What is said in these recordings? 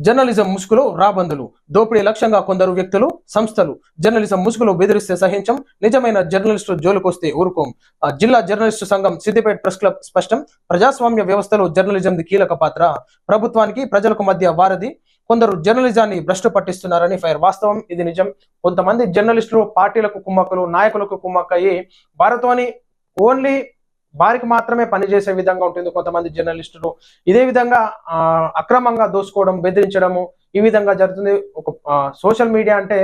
Journalism ముసుగులో రాబందులు. దోపిడీ లక్ష్యంగా కొందరు వ్యక్తులు సంస్థలు జర్నలిజం ముసుగులో బెదిరిస్తే సహించం. నిజమైన జర్నలిస్టు జోలికొస్తే ఊరుకోం. జిల్లా జర్నలిస్టు సంఘం సిద్దిపేట ప్రెస్ క్లబ్ స్పష్టం. ప్రజాస్వామ్య వ్యవస్థలో జర్నలిజంది కీలక పాత్ర. ప్రభుత్వానికి ప్రజలకు మధ్య వారధి. కొందరు జర్నలిజాన్ని భ్రష్టు పట్టిస్తున్నారని ఫైర్ వాస్తవం. ఇది నిజం. కొంతమంది జర్నలిస్టులు పార్టీలకు కుమ్మక్కలు నాయకులకు కుమ్మక్కయ్యి. వారితోని ఓన్లీ వారికి మాత్రమే పనిచేసే విధంగా ఉంటుంది. కొంతమంది జర్నలిస్టులు ఇదే విధంగా అక్రమంగా దోసుకోవడం బెదిరించడము ఈ విధంగా జరుగుతుంది. ఒక సోషల్ మీడియా అంటే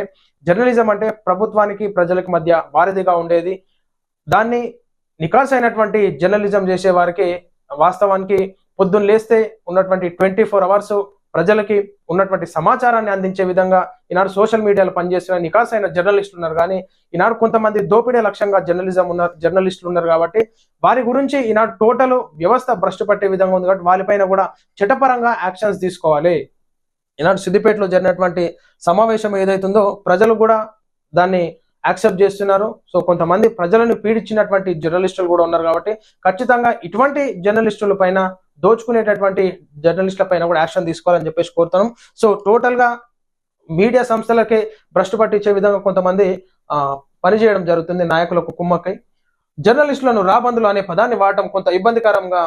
జర్నలిజం అంటే ప్రభుత్వానికి ప్రజలకు మధ్య వారధిగా ఉండేది. దాన్ని నికాస్ అయినటువంటి జర్నలిజం చేసే వారికి వాస్తవానికి పొద్దున్న లేస్తే ఉన్నటువంటి ట్వంటీ ఫోర్ అవర్స్ ప్రజలకి ఉన్నటువంటి సమాచారాన్ని అందించే విధంగా ఈనాడు సోషల్ మీడియాలో పనిచేసిన నికాస్ అయిన జర్నలిస్టులు ఉన్నారు. కానీ ఈనాడు కొంతమంది దోపిడీ లక్ష్యంగా జర్నలిజం ఉన్నారు జర్నలిస్టులు ఉన్నారు కాబట్టి వారి గురించి ఈనాడు టోటల్ వ్యవస్థ భ్రష్టు పట్టే విధంగా ఉంది కాబట్టి వారిపైన కూడా చట్టపరంగా యాక్షన్స్ తీసుకోవాలి. ఈనాడు సిద్దిపేటలో జరిగినటువంటి సమావేశం ఏదైతుందో ప్రజలు కూడా దాన్ని యాక్సెప్ట్ చేస్తున్నారు. సో కొంతమంది ప్రజలను పీడించినటువంటి జర్నలిస్టులు కూడా ఉన్నారు కాబట్టి ఖచ్చితంగా ఇటువంటి జర్నలిస్టుల పైన దోచుకునేటటువంటి జర్నలిస్టుల పైన కూడా యాక్షన్ తీసుకోవాలని చెప్పేసి కోరుతున్నాం. సో టోటల్గా మీడియా సంస్థలకే భ్రష్టు పట్టించే విధంగా కొంతమంది పనిచేయడం జరుగుతుంది. నాయకులకు కుమ్మక్కై. జర్నలిస్టులను రాబందులు అనే పదాన్ని వాడటం కొంత ఇబ్బందికరంగా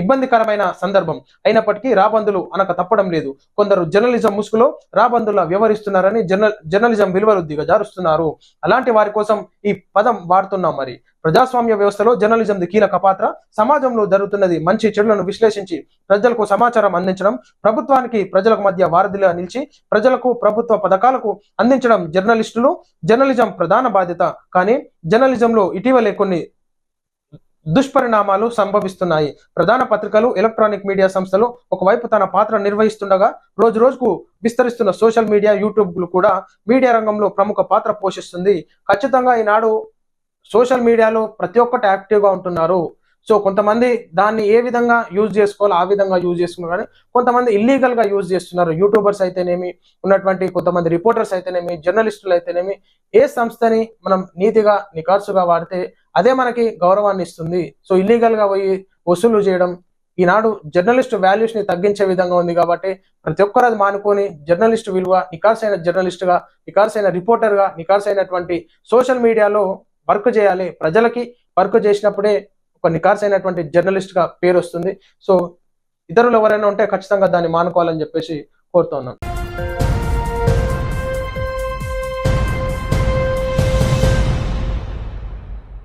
ఇబ్బందికరమైన సందర్భం. అయినప్పటికీ రాబందులు అనక తప్పడం లేదు. కొందరు జర్నలిజం ముసుగులో రాబందులా వ్యవహరిస్తున్నారని జర్నల్ జర్నలిజం విలువలు దిగజారుస్తున్నారు. అలాంటి వారి కోసం ఈ పదం వాడుతున్నాం మరి. ప్రజాస్వామ్య వ్యవస్థలో జర్నలిజం కీలక పాత్ర. సమాజంలో జరుగుతున్నది మంచి చెడులను విశ్లేషించి ప్రజలకు సమాచారం అందించడం ప్రభుత్వానికి ప్రజలకు మధ్య వారధిగా నిలిచి ప్రజలకు ప్రభుత్వ పథకాలకు అందించడం జర్నలిస్టులు జర్నలిజం ప్రధాన బాధ్యత. కానీ జర్నలిజంలో ఇటీవలే కొన్ని దుష్పరిణామాలు సంభవిస్తున్నాయి. ప్రధాన పత్రికలు ఎలక్ట్రానిక్ మీడియా సంస్థలు ఒకవైపు తన పాత్ర నిర్వహిస్తుండగా రోజు రోజుకు విస్తరిస్తున్న సోషల్ మీడియా యూట్యూబ్లు కూడా మీడియా రంగంలో ప్రముఖ పాత్ర పోషిస్తుంది. ఖచ్చితంగా ఈనాడు సోషల్ మీడియాలో ప్రతి ఒక్కటి యాక్టివ్గా ఉంటున్నారు. సో కొంతమంది దాన్ని ఏ విధంగా యూజ్ చేసుకోవాలో ఆ విధంగా యూజ్ చేసుకున్నారు. కానీ కొంతమంది ఇల్లీగల్గా యూజ్ చేస్తున్నారు. యూట్యూబర్స్ అయితేనేమి ఉన్నటువంటి కొంతమంది రిపోర్టర్స్ అయితేనేమి జర్నలిస్టులు అయితేనేమి ఏ సంస్థని మనం నీతిగా నికార్సుగా వాడితే అదే మనకి గౌరవాన్ని ఇస్తుంది. సో ఇల్లీగల్గా పోయి వసూలు చేయడం ఈనాడు జర్నలిస్ట్ వాల్యూస్ని తగ్గించే విధంగా ఉంది కాబట్టి ప్రతి ఒక్కరు అది మానుకొని జర్నలిస్ట్ విలువ నికార్సైన జర్నలిస్ట్గా నికార్సైన రిపోర్టర్గా నికార్సైనటువంటి సోషల్ మీడియాలో వర్క్ చేయాలి. ప్రజలకి వర్క్ చేసినప్పుడే ఒక నికార్సైనటువంటి జర్నలిస్ట్గా పేరు వస్తుంది. సో ఇతరులు ఎవరైనా ఉంటే ఖచ్చితంగా దాన్ని మానుకోవాలని చెప్పేసి కోరుతున్నాను